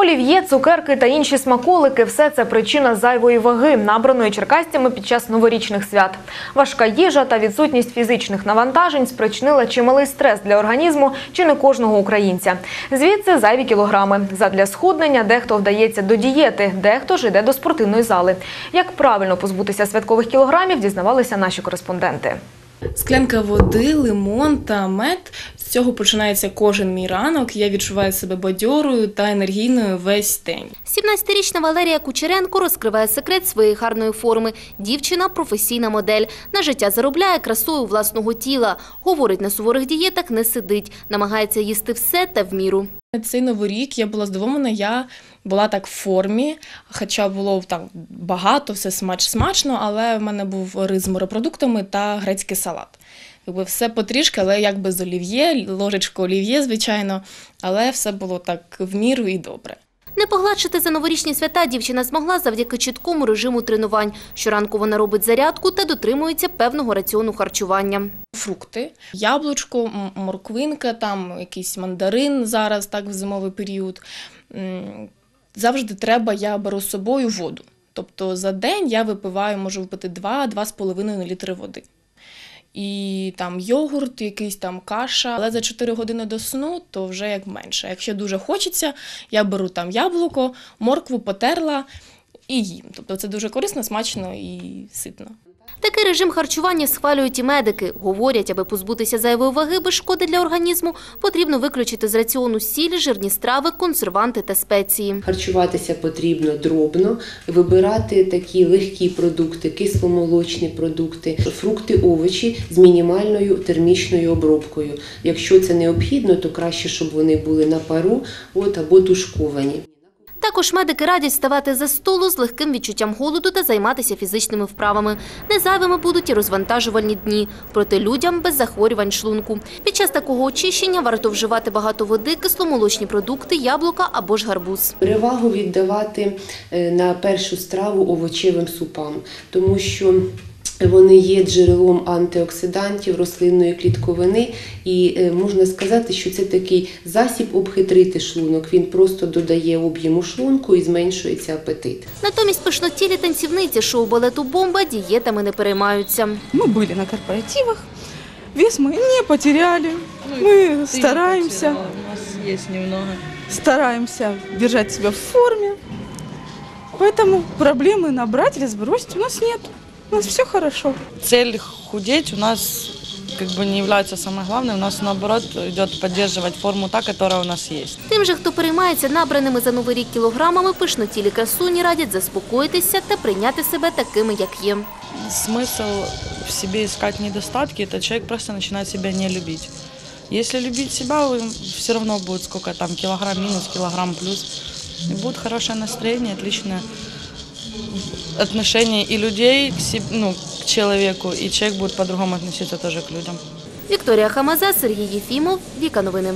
Олів'є, цукерки та інші смаколики – все це причина зайвої ваги, набраної черкастями під час новорічних свят. Важка їжа та відсутність фізичних навантажень спричинила чималий стрес для організму чи не кожного українця. Звідси зайві кілограми. Задля схуднення дехто вдається до дієти, дехто ж йде до спортивної зали. Як правильно позбутися святкових кілограмів, дізнавалися наші кореспонденти. Склянка води, лимон та мед. З цього починається кожен мій ранок. Я відчуваю себе бадьорою та енергійною весь день. 17-річна Валерія Кучеренко розкриває секрет своєї гарної форми. Дівчина – професійна модель. На життя заробляє красою власного тіла. Говорить, на суворих дієтах не сидить. Намагається їсти все та в міру. Цей новий рік я була здивована, я була так в формі, хоча було там багато, все смач смачно, але в мене був рис з морепродуктами та грецький салат. Якби все потрішки, але якби з олів'є, ложечку олів'є, звичайно, але все було так в міру і добре. Не погладшити за новорічні свята дівчина змогла завдяки чіткому режиму тренувань. Щоранку вона робить зарядку та дотримується певного раціону харчування. Фрукти, яблучко, морквинка, там якийсь мандарин зараз, так в зимовий період. Завжди треба, я беру з собою воду. Тобто за день я випиваю, можу випити 2-2,5 літри води. І там йогурт, якийсь там каша. Але за 4 години до сну то вже як менше. Якщо дуже хочеться, я беру там яблуко, моркву потерла і їм. Тобто це дуже корисно, смачно і ситно. Такий режим харчування схвалюють і медики. Говорять, аби позбутися зайвої ваги без шкоди для організму, потрібно виключити з раціону сіль, жирні страви, консерванти та спеції. Харчуватися потрібно дробно, вибирати такі легкі продукти, кисломолочні продукти, фрукти, овочі з мінімальною термічною обробкою. Якщо це необхідно, то краще, щоб вони були на пару от, або тушковані. Також медики радять вставати за столу з легким відчуттям голоду та займатися фізичними вправами. Не зайвими будуть і розвантажувальні дні, проте людям без захворювань шлунку. Під час такого очищення варто вживати багато води, кисломолочні продукти, яблука або ж гарбуз. Перевагу віддавати е, на першу страву овочевим супам, тому що вони є джерелом антиоксидантів, рослинної клітковини, і е, можна сказати, що це такий засіб обхитрити шлунок. Він просто додає об'єму шлунку і зменшується апетит. Натомість пишнотілі танцівниці шоу балету «Бомба» дієтами не переймаються. Мы были на корпоративах, вес мы не потеряли. Мы стараемся, У нас есть немного. стараемся держать себя в форме. Поэтому проблемы набрать или сбросить у нас нет. У нас все хорошо. Цель худеть у нас как бы не является самой главной. У нас наоборот идет поддерживать форму та, которая у нас есть. Тим же, хто переймається набраними за новий рік кілограмами, пишнотілі красуні радять заспокоїтися та прийняти себе такими, як є. Смысл в себе искать недостатки, это человек просто начинает себя не любить. Если любить себя, все равно будет сколько там, килограмм минус, килограмм плюс. И будет хорошее настроение, отличное отношение и людей к, себе, ну, к человеку, и человек будет по-другому относиться тоже к людям. Вікторія Хамаза, Сергій Єфімов, Віка Новини.